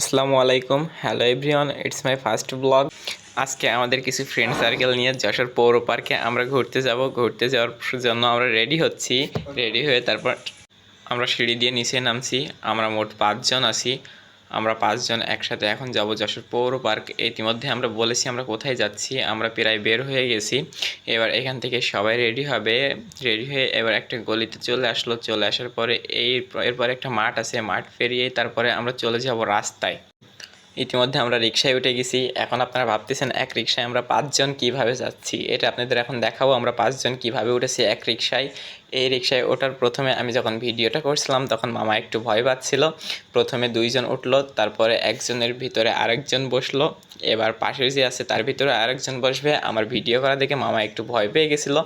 আসসালামু আলাইকুম। Hello everyone it's my first blog আজকে আমাদের কিছু ফ্রেন্ড সার্কেল নিয়ে যশোর পৌর পার্কে আমরা ঘুরতে যাব। ঘুরতে যাওয়ার জন্য আমরা রেডি হচ্ছি। রেডি হয়ে তারপর আমরা সিঁড়ি দিয়ে নিচে নামছি। আমরা মোট পাঁচজন আছি। আমরা পাঁচজন একসাথে এখন যাব যশোর পৌর পার্ক। ইতিমধ্যে আমরা বলেছি আমরা কোথায় যাচ্ছি, আমরা প্রায় বের হয়ে গেছি। এবার এখান থেকে সবাই রেডি হবে। রেডি হয়ে এবার একটা গলিতে চলে আসলো। চলে আসার পরে এই, এরপরে একটা মাঠ আছে, মাঠ পেরিয়ে তারপরে আমরা চলে যাব রাস্তায়। ইতিমধ্যে আমরা রিক্সায় উঠে গেছি। এখন আপনারা ভাবতেছেন, এক রিক্সায় আমরা পাঁচজন কীভাবে যাচ্ছি? এটা আপনাদের এখন দেখাবো, আমরা পাঁচজন কীভাবে উঠেছি এক রিক্সায় এই রিক্সায় ওঠার প্রথমে আমি যখন ভিডিওটা করছিলাম, তখন মামা একটু ভয় পাচ্ছিল। প্রথমে দুইজন উঠল, তারপরে একজনের ভিতরে আরেকজন বসল। এবার পাশের যে আছে, তার ভিতরে আরেকজন বসবে। আমার ভিডিও করা দেখে মামা একটু ভয় পেয়ে গেছিল।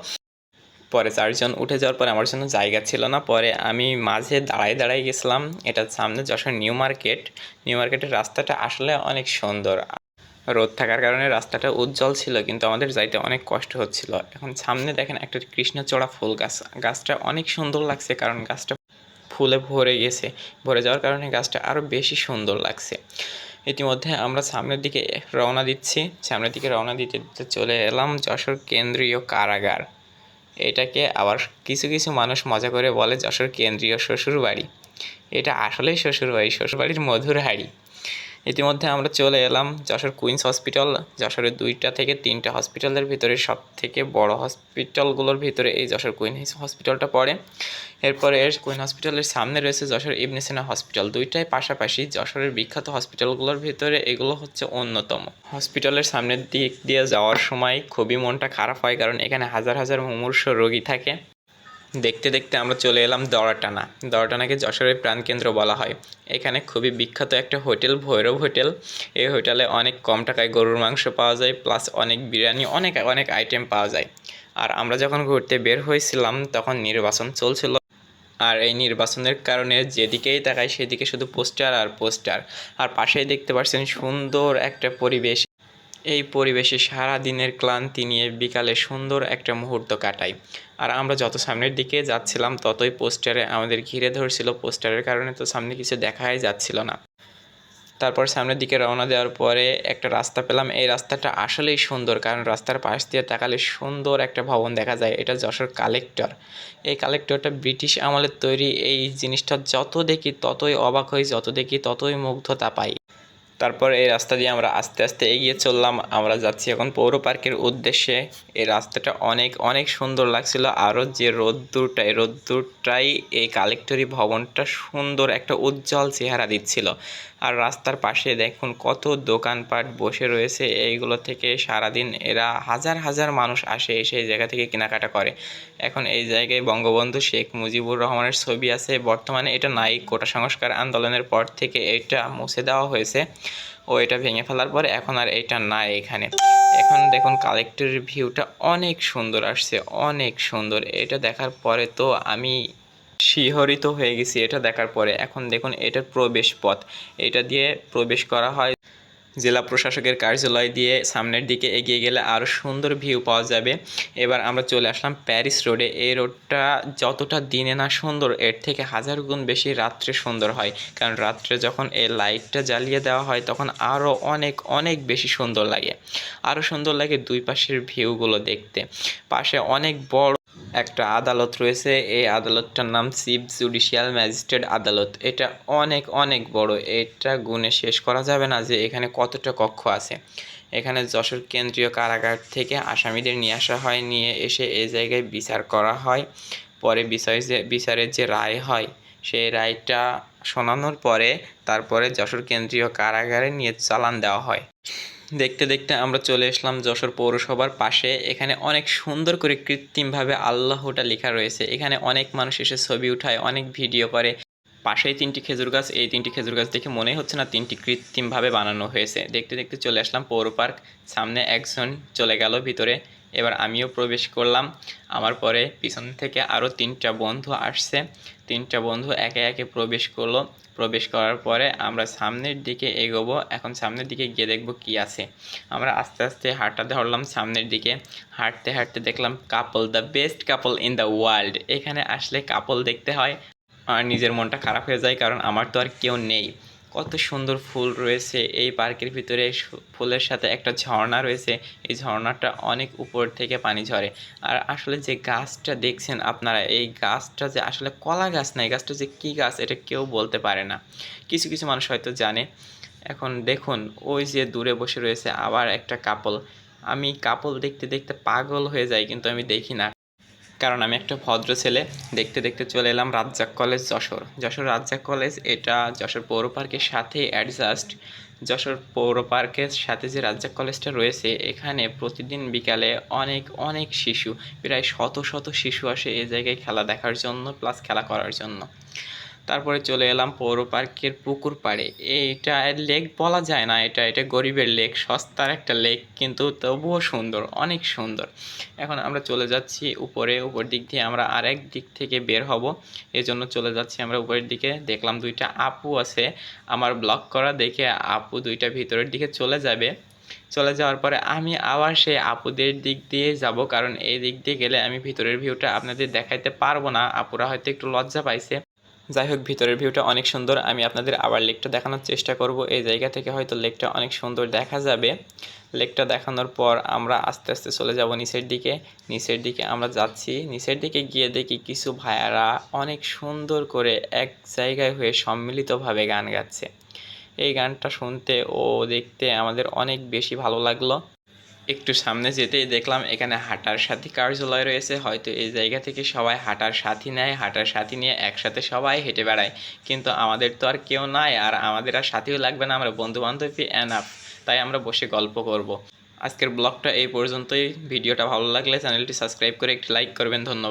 পরে চারজন উঠে যাওয়ার পরে আমার জন্য জায়গা ছিল না। পরে আমি মাঝে দাঁড়াই দাঁড়াই গেছিলাম। এটার সামনে যশোর নিউ মার্কেট। নিউ মার্কেটের রাস্তাটা আসলে অনেক সুন্দর। রোদ থাকার কারণে রাস্তাটা উজ্জ্বল ছিল, কিন্তু আমাদের যাইতে অনেক কষ্ট হচ্ছিল। এখন সামনে দেখেন একটা কৃষ্ণচূড়া ফুল গাছ। গাছটা অনেক সুন্দর লাগছে কারণ গাছটা ফুলে ভরে গেছে। ভরে যাওয়ার কারণে গাছটা আরও বেশি সুন্দর লাগছে। ইতিমধ্যে আমরা সামনের দিকে রওনা দিচ্ছি। সামনের দিকে রওনা দিতে দিতে চলে এলাম যশোর কেন্দ্রীয় কারাগার। এটাকে আবার কিছু কিছু মানুষ মজা করে বলে যশোর কেন্দ্রীয় শ্বশুরবাড়ি। এটা আসলেই শ্বশুরবাড়ি, শ্বশুরবাড়ির মধুর হাড়ি। ইতিমধ্যে আমরা চলে এলাম যশোর কুইন্স হসপিটাল। যশোরের দুইটা থেকে তিনটা হসপিটালের ভিতরে সব থেকে বড় হসপিটালগুলোর ভিতরে এই যশোর কুইন হসপিটালটা পড়ে। এরপরে এর কুইন হসপিটালের সামনে রয়েছে যশোর ইবনে সিনা হসপিটাল। দুইটাই পাশাপাশি যশোরের বিখ্যাত হসপিটালগুলোর ভিতরে এগুলো হচ্ছে অন্যতম। হসপিটালের সামনের দিক দিয়ে যাওয়ার সময় খুবই মনটা খারাপ হয় কারণ এখানে হাজার হাজার মুমূর্ষ রোগী থাকে। দেখতে দেখতে আমরা চলে এলাম দড়াটানা। দড়াটানাকে যশোরের প্রাণকেন্দ্র বলা হয়। এখানে খুবই বিখ্যাত একটা হোটেল, ভৈরব হোটেল। এই হোটেলে অনেক কম টাকায় গরুর মাংস পাওয়া যায়, প্লাস অনেক বিরিয়ানি, অনেক অনেক আইটেম পাওয়া যায়। আর আমরা যখন ঘুরতে বের হয়েছিলাম, তখন নির্বাচন চলছিল। আর এই নির্বাচনের কারণে যেদিকেই তাকাই, সেদিকে শুধু পোস্টার আর পোস্টার। আর পাশেই দেখতে পাচ্ছেন সুন্দর একটা পরিবেশ। এই পরিবেশে সারা দিনের ক্লান্তি নিয়ে বিকালে সুন্দর একটা মুহূর্ত কাটাই। আর আমরা যত সামনের দিকে যাচ্ছিলাম, ততই পোস্টারে আমাদের ঘিরে ধরছিল। পোস্টারের কারণে তো সামনে কিছু দেখাই যাচ্ছিল না। তারপর সামনের দিকে রওনা দেওয়ার পরে একটা রাস্তা পেলাম। এই রাস্তাটা আসলেই সুন্দর, কারণ রাস্তার পাশ দিয়ে তাকালে সুন্দর একটা ভবন দেখা যায়। এটা যশোর কালেক্টর। এই কালেক্টরটা ব্রিটিশ আমলের তৈরি। এই জিনিসটা যত দেখি ততই অবাক হই, যত দেখি ততই মুগ্ধতা পাই। তারপর এই রাস্তা দিয়ে আমরা আস্তে আস্তে এগিয়ে চললাম। আমরা যাচ্ছি এখন পৌর পার্কের উদ্দেশ্যে। এই রাস্তাটা অনেক অনেক সুন্দর লাগছিল। আরও যে রোদ্দুরটা, এই রোদ্দুরটাই এই কালেক্টরি ভবনটা সুন্দর একটা উজ্জ্বল চেহারা দিচ্ছিল। আর রাস্তার পাশে দেখুন কত দোকানপাট বসে রয়েছে। এইগুলো থেকে সারাদিন এরা হাজার হাজার মানুষ আসে, এসে এই জায়গা থেকে কেনাকাটা করে। এখন এই জায়গায় বঙ্গবন্ধু শেখ মুজিবুর রহমানের ছবি আছে। বর্তমানে এটা নাই, কোটা সংস্কার আন্দোলনের পর থেকে এটা মুছে দেওয়া হয়েছে ও এটা ভেঙে ফেলার পরে এখন আর এটা নাই এখানে। এখন দেখুন কালেক্টরের ভিউটা অনেক সুন্দর আসছে, অনেক সুন্দর। এটা দেখার পরে তো আমি শিহরিত হয়ে গেছি এটা দেখার পরে। এখন দেখুন এটার প্রবেশ পথ। এটা দিয়ে প্রবেশ করা হয় জেলা প্রশাসকের কার্যালয় দিয়ে। সামনের দিকে এগিয়ে গেলে আরও সুন্দর ভিউ পাওয়া যাবে। এবার আমরা চলে আসলাম প্যারিস রোডে। এই রোডটা যতটা দিনে না সুন্দর, এর থেকে হাজার গুণ বেশি রাত্রে সুন্দর হয়। কারণ রাত্রে যখন এই লাইটটা জ্বালিয়ে দেওয়া হয়, তখন আরও অনেক অনেক বেশি সুন্দর লাগে। আরও সুন্দর লাগে দুই পাশের ভিউগুলো দেখতে। পাশে অনেক বড় একটা আদালত রয়েছে। এই আদালতটার নাম চিফ জুডিশিয়াল ম্যাজিস্ট্রেট আদালত। এটা অনেক অনেক বড়। এটা গুণে শেষ করা যাবে না যে এখানে কতটা কক্ষ আছে। এখানে যশোর কেন্দ্রীয় কারাগার থেকে আসামিদের নিয়ে আসা হয়, নিয়ে এসে এই জায়গায় বিচার করা হয়। পরে বিচার যে, বিচারের যে রায় হয়, সেই রায়টা শোনানোর পরে তারপরে যশোর কেন্দ্রীয় কারাগারে নিয়ে চালান দেওয়া হয়। দেখতে দেখতে আমরা চলে আসলাম যশোর পৌরসভার পাশে। এখানে অনেক সুন্দর করে কৃত্রিমভাবে আল্লাহটা লেখা রয়েছে। এখানে অনেক মানুষ এসে ছবি উঠায়, অনেক ভিডিও করে। পাশেই তিনটি খেজুর গাছ, এই তিনটি খেজুর গাছ দেখে মনে হচ্ছে না তিনটি কৃত্রিমভাবে বানানো হয়েছে। দেখতে দেখতে চলে আসলাম পৌর পার্ক। সামনে একজন চলে গেল ভিতরে। এবার আমিও প্রবেশ করলাম। আমার পরে পিছন থেকে আরও তিনটা বন্ধু আসছে। তিনটা বন্ধু একে একে প্রবেশ করল। প্রবেশ করার পরে আমরা সামনের দিকে এগোবো। এখন সামনের দিকে গিয়ে দেখব কি আছে। আমরা আস্তে আস্তে হাঁটা ধরলাম সামনের দিকে। হাঁটতে হাঁটতে দেখলাম couple the best couple in the world এখানে আসলে কাপল দেখতে হয়। আর নিজের মনটা খারাপ হয়ে যায় কারণ আমার তো আর কেউ নেই। কত সুন্দর ফুল রয়েছে। এই পার্কের ভিতরে ফুলের সাথে একটা ঝর্ণা রয়েছে। এই ঝর্ণাটা অনেক উপর থেকে পানি ঝরে। আর আসলে যে গাছটা দেখছেন আপনারা, এই গাছটা যে আসলে কলা গাছ না, এই গাছটা যে কী গাছ এটা কেউ বলতে পারে না। কিছু কিছু মানুষ হয়তো জানে। এখন দেখুন, ওই যে দূরে বসে রয়েছে আবার একটা কাপল আমি কাপল দেখতে দেখতে পাগল হয়ে যাই, কিন্তু আমি দেখি না। কারণ আমি একটা ভদ্র ছেলে, দেখতে দেখতে চলে এলাম রাজ্জাক কলেজ যশোর। যশোর রাজ্জাক কলেজ, এটা যশোর পৌর পার্কের সাথে অ্যাডজাস্ট যশোর পৌর পার্কের সাথে যে রাজ্জাক কলেজটা রয়েছে, এখানে প্রতিদিন বিকালে অনেক অনেক শিশু, প্রায় শত শত শিশু আসে এই জায়গায় খেলা দেখার জন্য প্লাস খেলা করার জন্য। তারপরে চলে এলাম পৌর পার্কের পুকুর পাড়ে। এইটা লেক বলা যায় না এটা এটা গরিবের লেক, সস্তার একটা লেক, কিন্তু তবুও সুন্দর, অনেক সুন্দর। এখন আমরা চলে যাচ্ছি উপরে, উপর দিক দিয়ে আমরা আরেক দিক থেকে বের হব। এজন্য চলে যাচ্ছি আমরা উপরের দিকে। দেখলাম দুইটা আপু আছে। আমার ব্লক করা দেখে আপু দুইটা ভিতরের দিকে চলে যাবে। চলে যাওয়ার পরে আমি আবার সেই আপুদের দিক দিয়ে যাব, কারণ এই দিক দিয়ে গেলে আমি ভিতরের ভিউটা আপনাদের দেখাইতে পারব না। আপুরা হয়তো একটু লজ্জা পাইছে। যাই হোক, ভিতরের ভিউটা অনেক সুন্দর। আমি আপনাদের আবার লেকটা দেখানোর চেষ্টা করব। এই জায়গা থেকে হয়তো লেকটা অনেক সুন্দর দেখা যাবে। লেকটা দেখানোর পর আমরা আস্তে আস্তে চলে যাব নিচের দিকে। নিচের দিকে আমরা যাচ্ছি। নিচের দিকে গিয়ে দেখি কিছু ভাইয়ারা অনেক সুন্দর করে এক জায়গায় হয়ে সম্মিলিতভাবে গান গাচ্ছে। এই গানটা শুনতে ও দেখতে আমাদের অনেক বেশি ভালো লাগল। একটু সামনে যেতেই দেখলাম এখানে হাঁটার সাথী কার্যালয় রয়েছে। হয়তো এই জায়গা থেকে সবাই হাঁটার সাথী নেয়, হাঁটার সাথী নিয়ে একসাথে সবাই হেঁটে বেড়ায়। কিন্তু আমাদের তো আর কেউ নাই আর আমাদের আর সাথীও লাগবে না, আমরা বন্ধু বান্ধবী অ্যানাফ তাই আমরা বসে গল্প করব। আজকের ব্লগটা এই পর্যন্তই। ভিডিওটা ভালো লাগলে চ্যানেলটি সাবস্ক্রাইব করে একটি লাইক করবেন। ধন্যবাদ।